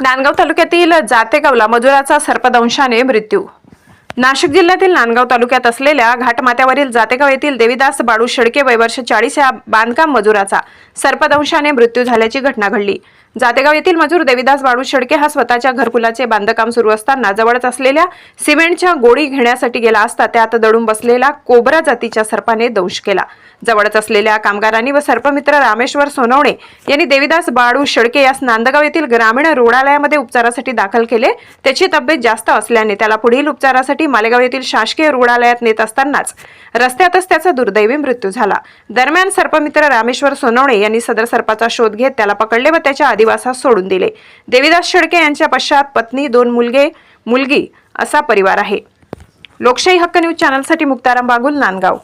नांदगाव तालुक्यातील जातेगावला मजुराचा सर्पदंशाने मृत्यू. नाशिक जिल्ह्यातील नांदगाव तालुक्यात असलेल्या घाटमात्यावरील जातेगाव येथील देवीदास बाळू शेडके वयवर्ष चाळीस या बांधकाम मजुराचा सर्पदंशाने मृत्यू झाल्याची घटना घडली. जातेगाव येथील मजूर देविदास बाळू शेडके हा स्वतःच्या घरकुलाचे बांधकाम सुरू असताना जवळच असलेल्या सिमेंटच्या गोळी घेण्यासाठी गेला असता त्यात दडून बसलेला कोबरा जातीच्या सर्पाने दंश केला. जवळच असलेल्या कामगारांनी व सर्पमित्र रामेश्वर सोनवणे यांनी देविदास बाळू शेडके यास नांदगाव येथील ग्रामीण रुग्णालयामध्ये उपचारासाठी दाखल केले. त्याची तब्येत जास्त असल्याने त्याला पुढील उपचारासाठी मालेगाव येथील शासकीय रुग्णालयात नेत असतानाच रस्त्यातच त्याचा दुर्दैवी मृत्यू झाला. दरम्यान सर्पमित्र रामेश्वर सोनवणे यांनी सदर सर्पाचा शोध घेत त्याला पकडले व त्याच्या आधी निवासात सोडून दिले. देवीदास शेडके यांच्या पश्चात पत्नी दोन मुलगे मुलगी असा परिवार आहे. लोकशाही हक्क न्यूज चॅनलसाठी मुक्ताराम बागुल नांदगाव.